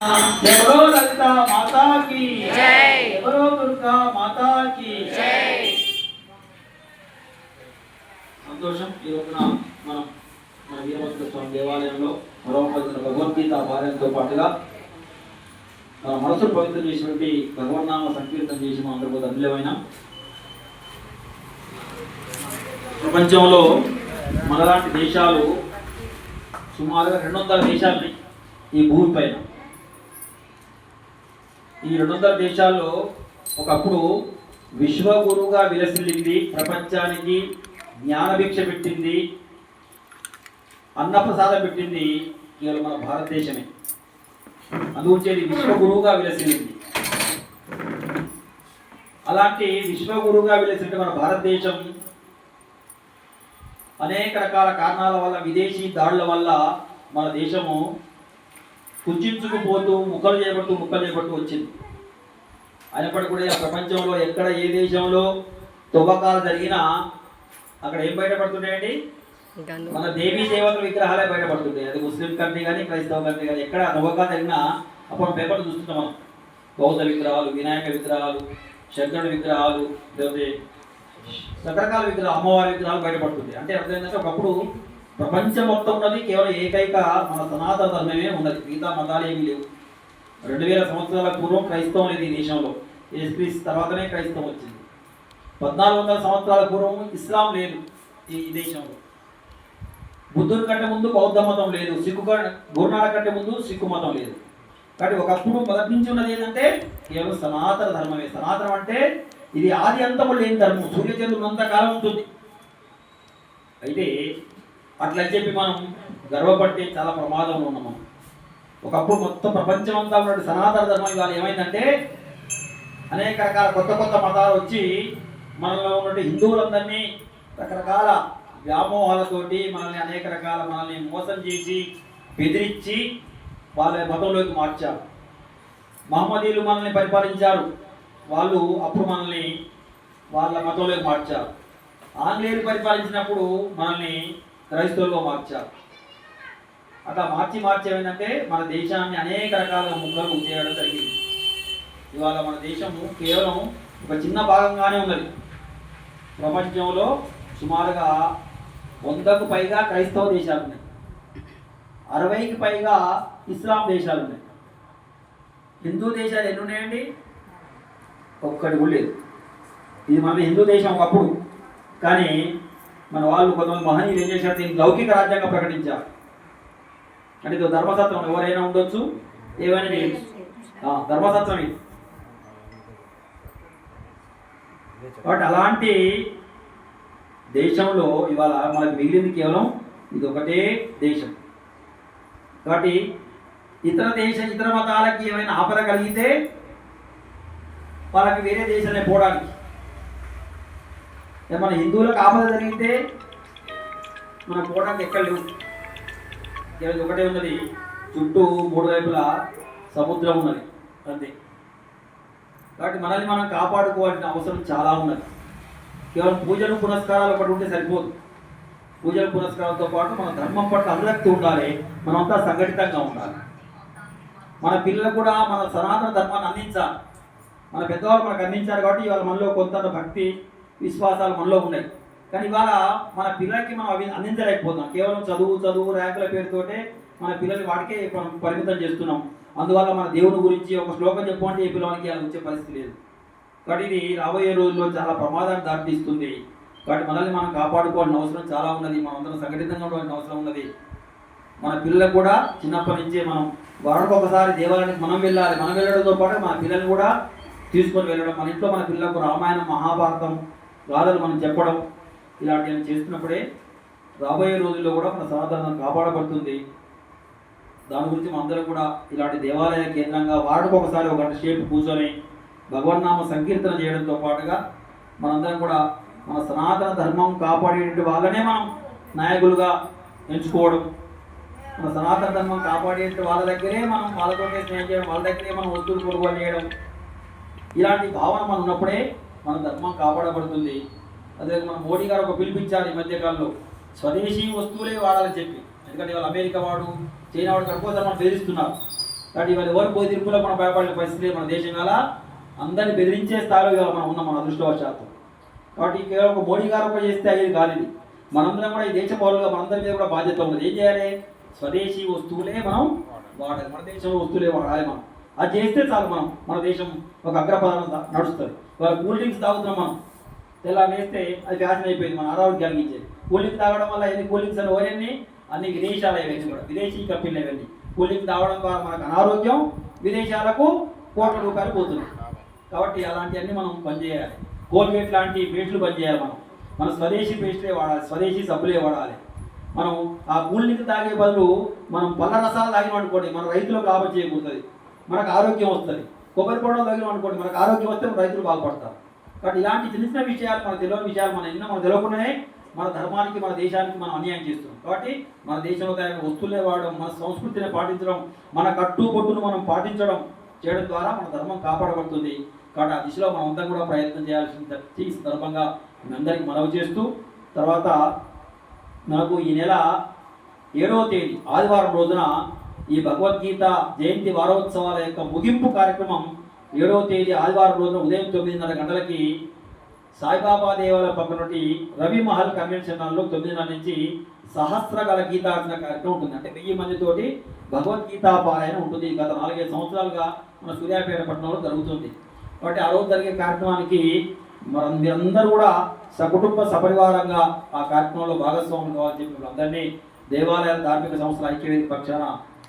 ఎవరో లలిత మాతాకి. ఎవరో దుర్గా మాతాకి? సంతోషం. ఈ రోజున మనం మన వీరభద్ర స్వామి దేవాలయంలో మరో పవిత్ర భగవద్గీత పారాయణతో పాటుగా మన మనసును పవిత్రం చేసినటువంటి భగవన్నామ సంకీర్తన చేసి మా అందరూ కూడా అమూల్యమైన ప్రపంచంలో మనలాంటి దేశాలు సుమారుగా రెండు వందల దేశాలు ఉన్నాయి ఈ భూమి పైన. ఈ రెండు వందల దేశాల్లో ఒకప్పుడు విశ్వగురువుగా విలసిల్లింది ప్రపంచానికి జ్ఞానభిక్ష పెట్టింది అన్నప్రసాదం పెట్టింది కేవలం మన భారతదేశమే. అందుచేది విశ్వగురువుగా విలసిల్లింది. అలాంటి విశ్వగురువుగా విలసినటువంటి మన భారతదేశం అనేక రకాల కారణాల వల్ల విదేశీ దాడుల వల్ల మన దేశము కుంచుకుపోతూ ముక్కలు చేయబడుతూ ముక్కలు చేయబడుతూ వచ్చింది. అయినప్పటికీ కూడా ప్రపంచంలో ఎక్కడ ఏ దేశంలో తువ్వకాలు జరిగినా అక్కడ ఏం బయటపడుతున్నాయండి? మన దేవీ దేవతల విగ్రహాలే బయటపడుతుంటాయి అది ముస్లిం కంట్రీ కానీ క్రైస్తవ కంట్రీ కానీ ఎక్కడ తువ్వకాలు జరిగినా అప్పుడు పేపర్లు చూస్తున్నాం మనం. బౌద్ధ విగ్రహాలు వినాయక విగ్రహాలు శంకరుడి విగ్రహాలు లేకపోతే రకరకాల విగ్రహాలు అమ్మవారి విగ్రహాలు బయటపడుతుంది అంటే అర్థమైందంటే ఒకప్పుడు ప్రపంచం మొత్తం ఉన్నది కేవలం ఏకైక మన సనాతన ధర్మమే ఉన్నది. మిగతా మతాలు ఏమీ లేవు. రెండు వేల సంవత్సరాల పూర్వం క్రైస్తవం లేదు ఈ దేశంలో. యేసుక్రీస్తు తర్వాతనే క్రైస్తవం వచ్చింది. పద్నాలుగు వందల సంవత్సరాల పూర్వం ఇస్లాం లేదు ఈ దేశంలో. బుద్ధుని కంటే ముందు బౌద్ధ మతం లేదు. సిక్కు క- కంటే ముందు సిక్కు మతం లేదు. కాబట్టి ఒకప్పుడు మొదటి నుంచి ఉన్నది ఏంటంటే కేవలం సనాతన ధర్మమే. సనాతనం అంటే ఇది ఆది అంతము లేని ధర్మం. సూర్యచంద్రుడు అంతకాలం కాలం ఉంటుంది. అయితే అట్లా చెప్పి మనం గర్వపడితే చాలా ప్రమాదంలో ఉన్నాం మనం. ఒకప్పుడు మొత్తం ప్రపంచం అంతా ఉన్న సనాతన ధర్మం ఇవాళ ఏమైందంటే అనేక రకాల కొత్త కొత్త మతాలు వచ్చి మనలో ఉన్న హిందువులందరినీ రకరకాల వ్యామోహాలతోటి మనల్ని అనేక రకాల మనల్ని మోసం చేసి బెదిరించి వాళ్ళ మతంలోకి మార్చారు. మహమ్మదీలు మనల్ని పరిపాలించారు. వాళ్ళు అప్పుడు మనల్ని వాళ్ళ మతంలోకి మార్చారు. ఆంగ్లేయులు పరిపాలించినప్పుడు మనల్ని క్రైస్తవులుగా మార్చారు. అట్లా మార్చి మార్చి ఏమైందంటే మన దేశాన్ని అనేక రకాల ముక్కలు చేయడం జరిగింది. ఇవాళ మన దేశము కేవలం ఒక చిన్న భాగంగానే ఉన్నది. ప్రపంచంలో సుమారుగా వందకు పైగా క్రైస్తవ దేశాలు ఉన్నాయి. అరవైకి పైగా ఇస్లాం దేశాలు ఉన్నాయి. హిందూ దేశాలు ఎన్ని ఉన్నాయండి? ఒక్కటి కూడా లేదు. ఇది మన హిందూ దేశం ఒకప్పుడు. కానీ మన వాళ్ళు కొంతమంది మహనీయులు ఏం చేశారు? దీన్ని లౌకిక రాజ్యాంగం ప్రకటించారు. అంటే ఇది ధర్మసత్వం ఎవరైనా ఉండొచ్చు? ఏమైనా ధర్మసత్వం ఇది. కాబట్టి అలాంటి దేశంలో ఇవాళ మనకు మిగిలింది కేవలం ఇది ఒకటే దేశం. కాబట్టి ఇతర దేశ ఇతర మతాలకి ఏమైనా ఆపద కలిగితే వాళ్ళకి వేరే దేశాలే పోవడానికి. మన హిందువులకు ఆపద జరిగితే మనం పోవడానికి ఎక్కడ లేవు. ఒకటే ఉన్నది. చుట్టూ మూడు వైపులా సముద్రం ఉన్నది. అంతే. కాబట్టి మనల్ని మనం కాపాడుకోవాల్సిన అవసరం చాలా ఉన్నది. కేవలం పూజలు పునస్కారాలు ఒకటి ఉంటే సరిపోదు. పూజలు పునస్కారాలతో పాటు మన ధర్మం పట్ల అనురక్తి ఉండాలి. మనమంతా సంఘటితంగా ఉండాలి. మన పిల్లలు కూడా మన సనాతన ధర్మాన్ని అందించాలి. మన పెద్దవాళ్ళు మనకు అందించారు కాబట్టి ఇవాళ మనలో కొంత భక్తి విశ్వాసాలు మనలో ఉన్నాయి. కానీ ఇవాళ మన పిల్లలకి మనం అవి అందించలేకపోతున్నాం. కేవలం చదువు చదువు ర్యాంకుల పేరుతోటే మన పిల్లలు వాటికే మనం పరిమితం చేస్తున్నాం. అందువల్ల మన దేవుని గురించి ఒక శ్లోకం చెప్పమంటే ఏ పిల్లలకి అలా వచ్చే పరిస్థితి లేదు. కాబట్టి ఇది రాబోయే రోజుల్లో చాలా ప్రమాదాన్ని దారితీస్తుంది. కాబట్టి మనల్ని మనం కాపాడుకోవాల్సిన అవసరం చాలా ఉన్నది. మనం అందరం సంఘటితంగా ఉండవలసిన అవసరం ఉన్నది. మన పిల్లలకు కూడా చిన్నప్పటి నుంచే మనం వారానికి ఒకసారి దేవాలయానికి మనం వెళ్ళాలి. మనం వెళ్ళడంతో పాటు మన పిల్లల్ని కూడా తీసుకొని వెళ్ళడం. మన ఇంట్లో మన పిల్లలకు రామాయణం మహాభారతం గాథలు మనం చెప్పడం ఇలాంటివి చేస్తున్నప్పుడే రాబోయే రోజుల్లో కూడా మన సనాతనం కాపాడబడుతుంది. దాని గురించి మనందరం కూడా ఇలాంటి దేవాలయ కేంద్రంగా వారానికి ఒకసారి ఒక గంట సేపు కూర్చొని భగవన్నామ సంకీర్తన చేయడంతో పాటుగా మనందరం కూడా మన సనాతన ధర్మం కాపాడేటువంటి వాళ్ళనే మనం నాయకులుగా ఎంచుకోవడం. మన సనాతన ధర్మం కాపాడే వాళ్ళ దగ్గరే మనం వాళ్ళతోనే స్నేహం చేయడం వాళ్ళ దగ్గరే మనం వస్తువులు కొనుగోలు చేయడం. ఇలాంటి భావన మనం ఉన్నప్పుడే మన ధర్మం కాపాడబడుతుంది. అదే మన మోడీ గారు ఒక పిలిపించారు ఈ మధ్యకాలంలో స్వదేశీ వస్తువులే వాడాలని చెప్పి. ఎందుకంటే వాళ్ళు అమెరికా వాడు చైనా వాడు తక్కువ ధర్మం బెదిరిస్తున్నారు. కాబట్టి ఇవాళ ఎవరు పోయి తిరుపులో మనం భయపడే పరిస్థితి మన దేశం గల అందరిని బెదిరించే స్థాయిలో ఇవాళ మనం ఉన్నాం మన అదృష్టవశాత్తు. కాబట్టి కేవలం ఒక మోడీ గారు ఒక చేస్తే అయ్యేది కాదు మనందరం కూడా ఈ దేశ పౌరులుగా మనందరి మీద కూడా బాధ్యత ఉండదు ఏం చేయాలి? స్వదేశీ వస్తువులే మనం వాడాలి. మన దేశంలో వస్తువులే వాడాలి మనం. అది చేస్తే చాలు మనం. మన దేశం ఒక అగ్రపదానం నడుస్తుంది. కూల్ డ్రింక్స్ తాగుతున్నాం మనం తెల్ల వేస్తే అది ఫ్యాషన్ అయిపోయింది మన ఆరోగ్యానికి ఇచ్చేది. కూల్ డ్రింక్ తాగడం వల్ల ఎన్ని కూల్ డ్రింక్స్ అని ఓరన్నీ అన్ని విదేశాలు ఇవన్నీ కూడా విదేశీ కంపెనీలు ఇవన్నీ. కూల్ డ్రింక్ తాగడం ద్వారా మనకు అనారోగ్యం విదేశాలకు కోట్ల రూపాయలు పోతుంది కాబట్టి అలాంటివన్నీ మనం పనిచేయాలి. కోల్గేట్ లాంటి పేస్టులు పనిచేయాలి మనం. మన స్వదేశీ పేస్టులే వాడాలి స్వదేశీ సబ్బులే వాడాలి. మనం ఆ కూల్ డ్రింక్ తాగే బదులు మనం పళ్ళ రసాలు తాగినాం అనుకోండి మన రైతులకు లాభం చేకూరుతుంది మనకు ఆరోగ్యం వస్తుంది. కొబ్బరి పొడవ తాగినాం అనుకోండి మనకు ఆరోగ్యం వస్తే రైతులు బాగుపడతారు. కాబట్టి ఇలాంటి చిన్న చిన్న విషయాలు మన తెలియని విషయాలు మన ఎన్నో మనం తెలియకుండానే మన ధర్మానికి మన దేశానికి మనం అన్యాయం చేస్తున్నాం. కాబట్టి మన దేశంలో తయారైన వస్తువులే వాడడం మన సంస్కృతిని పాటించడం మన కట్టుబొట్టును మనం పాటించడం చేయడం ద్వారా మన ధర్మం కాపాడబడుతుంది. కాబట్టి ఆ దిశలో మనం అందరం కూడా ప్రయత్నం చేయాల్సిన ఈ సందర్భంగా మీ అందరికీ మనవి చేస్తూ తర్వాత మనకు ఈ నెల ఏడవ తేదీ ఆదివారం రోజున ఈ భగవద్గీత జయంతి వారోత్సవాల యొక్క ముగింపు కార్యక్రమం ఏడవ తేదీ ఆదివారం రోజున ఉదయం తొమ్మిదిన్నర గంటలకి సాయిబాబా దేవాలయ పక్కనటి రవి మహల్ కన్వెన్షన్ హాల్లో తొమ్మిదిన్నర నుంచి సహస్రగల గీతార్చన కార్యక్రమం ఉంటుంది. అంటే వెయ్యి మందితోటి భగవద్గీత పారాయణ ఉంటుంది. గత నాలుగైదు సంవత్సరాలుగా మన సూర్యాపేట పట్టణంలో జరుగుతుంది. కాబట్టి ఆ రోజు జరిగే కార్యక్రమానికి మనం మీరందరూ కూడా సకుటుంబ సపరివారంగా ఆ కార్యక్రమంలో భాగస్వాములు కావాలని చెప్పి అందరినీ దేవాలయాల ధార్మిక సంస్థల ఐక్యవేది పక్షాన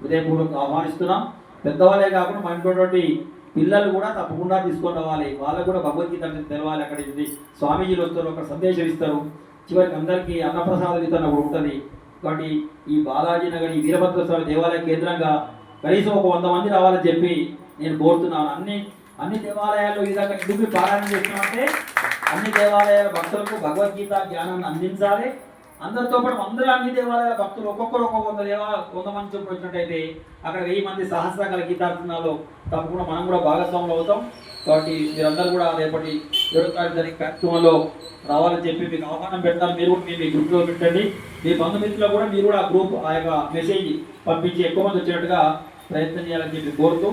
హృదయపూర్వక ఆహ్వానిస్తున్నాం. పెద్దవాళ్ళే కాకుండా మన ఇంట్లో ఉన్నటువంటి పిల్లలు కూడా తప్పకుండా తీసుకొని రావాలి. వాళ్ళకు కూడా భగవద్గీత తెలవాలి అక్కడ ఇది. స్వామీజీలు వస్తారు ఒక సందేశం ఇస్తారు. చివరికి అందరికీ అన్నప్రసాద వితరణ కూడా ఉంటుంది. కాబట్టి ఈ బాలాజీ నగర్ ఈ వీరభద్ర స్వామి దేవాలయ కేంద్రంగా కనీసం ఒక వంద మంది రావాలని చెప్పి నేను కోరుతున్నాను. అన్ని అన్ని దేవాలయాల్లో ఈ విధంగా ఎందుకు పారాయణ చేస్తున్నామంటే అన్ని దేవాలయాల భక్తులకు భగవద్గీత జ్ఞానాన్ని అందించాలి. అందరితో పాటు అందరూ అన్ని దేవాలయాల భక్తులు ఒక్కొక్కరు ఒక్కొక్క వంద దేవా వంద మంది చొప్పున వచ్చినట్టయితే అక్కడ వెయ్యి మంది సహస్రంగల గీతార్థనాలు తప్పకుండా మనం కూడా భాగస్వాములు అవుతాం. కాబట్టి మీరందరూ కూడా రేపటి ఏడో తారీఖు జరిగే కార్యక్రమంలో రావాలని చెప్పి మీకు ఆహ్వానం పెడతాను. మీరు కూడా మీ గ్రూప్లో పెట్టండి. మీ బంధుమిత్రులు కూడా మీరు కూడా ఆ గ్రూప్ ఆ యొక్క మెసేజ్ పంపించి ఎక్కువ మంది వచ్చేటట్టుగా ప్రయత్నం చేయాలని చెప్పి కోరుతూ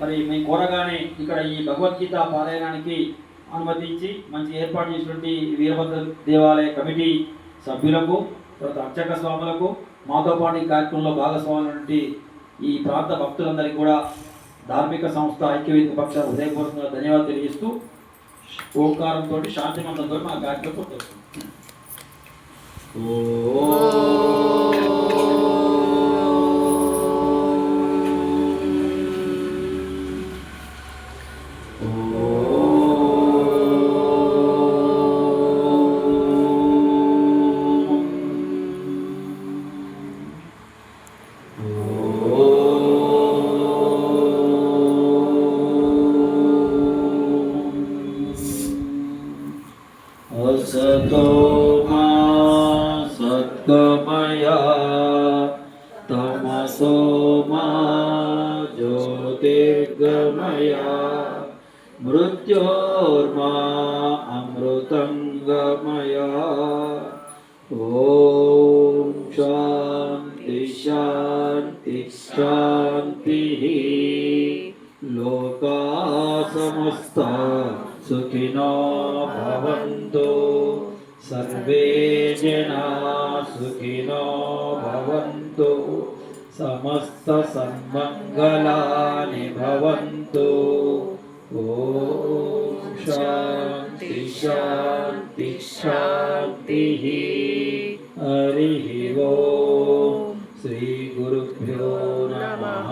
మరి మేము కోరగానే ఇక్కడ ఈ భగవద్గీత పారాయణానికి అనుమతించి మంచి ఏర్పాటు చేసినటువంటి వీరభద్ర దేవాలయ కమిటీ సభ్యులకు తర్వాత అర్చక స్వాములకు మాతో పాటు ఈ కార్యక్రమంలో భాగస్వామైనటువంటి ఈ ప్రాంత భక్తులందరికీ కూడా ధార్మిక సంస్థ ఐక్యవేదిక పక్ష హృదయపూర్వకంగా ధన్యవాదాలు తెలియజేస్తూ ఓంకారంతో శాంతిమంతంతో మా కార్యక్రమం ఓ तमसो ज्योतिर्गमया। मृत्योर्मा अमृतङ्गमया। ॐ शान्ति शान्ति शान्तिः। लोका समस्ता सुखिनो भवन्तु। सर्वे जना सुखिनो भवन्तु। समस्तसन्मङ्गलानि भवन्तु। ॐ शान्ति शान्ति शान्तिः। हरिः ॐ श्रीगुरुभ्यो नमः।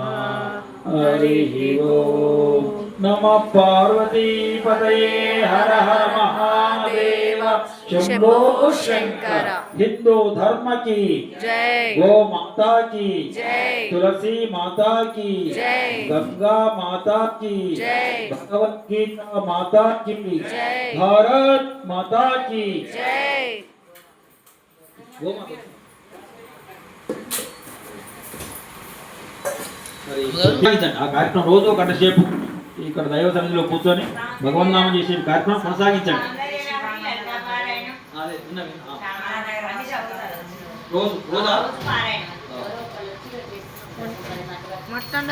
हरिः ॐ नम पार्वती पतये हर हर महादेव। शंभो शंकर। हिंदू धर्म की। जय। गो माता की। जय। तुलसी माता की। जय। गंगा माता की। जय। भगवत गीता माता की। जय। भारत माता की। जय। गो माता कार्यक्रम रोजो गंट ఇక్కడ దైవ సన్నిధిలో కూర్చొని భగవన్నామం చేసే కార్యక్రమం కొనసాగించండి. రోజు మొత్తం